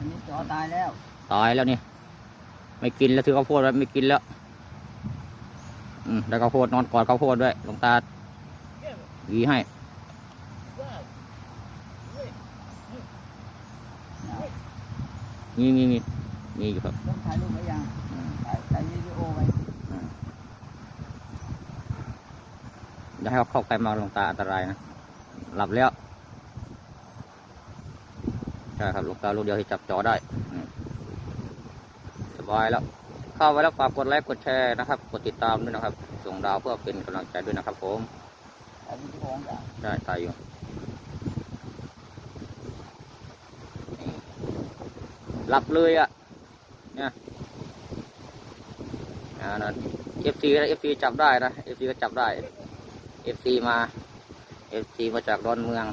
อันนี้จอตายแล้ว ตายแล้วนี่ ไม่กินแล้วถือข้าวโพดไว้ไม่กินแล้ว อืมแล้วข้าวโพดนอนกอดข้าวโพดด้วยหลวงตาหวีให้มีมีมีมีอยู่ครับต้องถ่ายรูปไว้ยังถ่ายถ่ายวิดีโอไว้อย่าให้เขาเข้าใกล้มากหลวงตาอันตรายนะ หลับแล้วใช่ครับลวงตาลูกเดียวที่จับจอได้สบายแล้ว เข้าไปแล้วฝากกดไลค์กดแชร์นะครับ กดติดตามด้วยนะครับ ส่งดาวเพื่อเป็นกำลังใจด้วยนะครับ ผมถ่ายวิดีโอกันได้ตายอยู่หลับเลยอะเนี่ยอ่านั่นเอฟซีเอฟซีจับได้นะเอฟซีก็จับได้เอฟซีมาเอฟซีมาจากดอนเมือง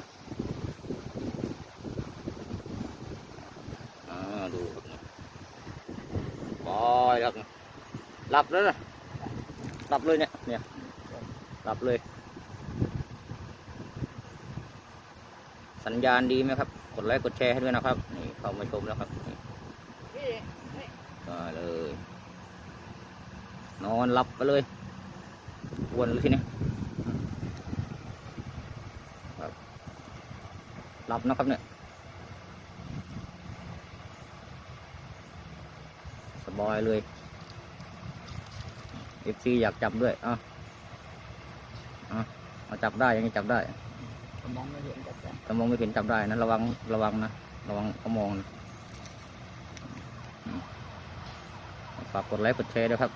อ่าดูครับนี่บอยครับห ลับแล้วนะหลับเลยเนี่ย เนี่ยหลับเลย สัญญาณดีไหมครับ กดไลค์กดแชร์ให้ด้วยนะครับ นี่เข้ามาชมแล้วครับนี่ได้เลย นอนหลับไปเลยวนเลยทีนี้ครับหลับนะครับเนี่ยสบายเลย อฟซีอยากจับด้วยอะอะมาจับได้ยังนี้จับได้ผมองไม่เห็นจับใจถ้ามองไม่เห็นจับได้นะระวังระวังนะระวังเขามองนะฝากกดไลค์กดแชร์ด้วยครับ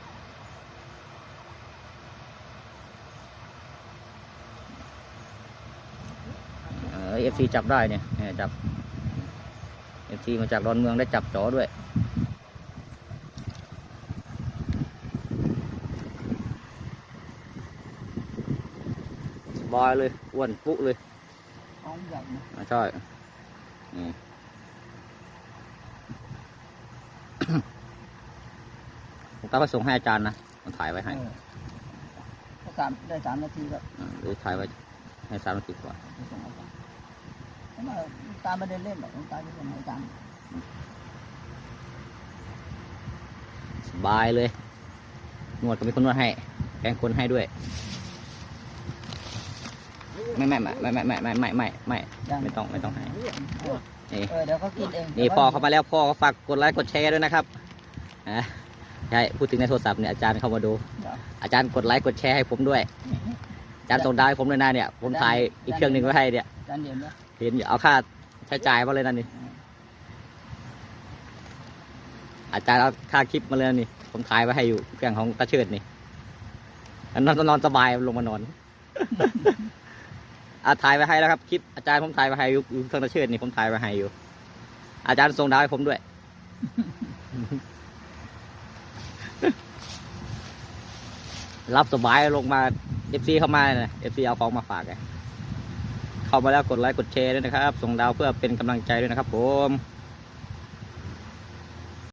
เอฟซีจับได้เนี่ยเนี่ยจับเอฟซีมาจากดอนเมืองได้จับจอด้วย บายเลยอ้วนปุ๊เลยท้องใหญ่นะอ่าใช่นี่ผมก็ไปส่งให้อาจารย์นะมันถ่ายไว้ให้เออถ้าสามได้สามนาทีก็อ่าหรือถ่ายไว้ให้สามนาทีกว่าไปส่งอาจารย์เพราะว่าหลวงตาไม่ได้เล่นหรอกหลวงตาจะส่งให้อาจารย์สบายเลยนวดก็มีคนนวดให้แกงคนให้ด้วย ไม่ไม่ไม่ไม่ไม่ไม่ไม่ไม่ไม่ไม่ต้องไม่ต้องให้นี่เออเดี๋ยวเขากินเองนี่พ่อเข้ามาแล้วพ่อก็ฝากกดไลค์กดแชร์ด้วยนะครับอะใช่พูดถึงในโทรศัพท์เนี่ยอาจารย์เข้ามาดู อาจารย์กดไลค์กดแชร์ให้ผมด้วย อาจารย์ส่งดาวให้ผมด้วยนะเนี่ย ผมถ่ายอีกเครื่องหนึ่งไว้ให้เนี่ยอาจารย์เย็นนะเห็นอยู่เอาค่าใช้จ่ายมาเลยนั่นนี่อาจารย์เอาค่าคลิปมาเลยนี่ ผมถ่ายไว้ให้อยู่เครื่องของตาเชิดนี่นอนนอนสบายลงมานอน อาถ่ายไว้ให้แล้วครับคลิปอาจารย์ผมถ่ายไว้ให้อยู่เครื่องตะเชิดนี่ผมถ่ายไว้ให้อยู่ อาจารย์ส่งดาวให้ผมด้วย รับสบายลงมาเอฟซีเข้ามาเลยเอฟซีเอาของมาฝากไงเข้ามาแล้วกดไลค์กดแชร์ด้วยนะครับ ส่งดาวเพื่อเป็นกำลังใจด้วยนะครับผม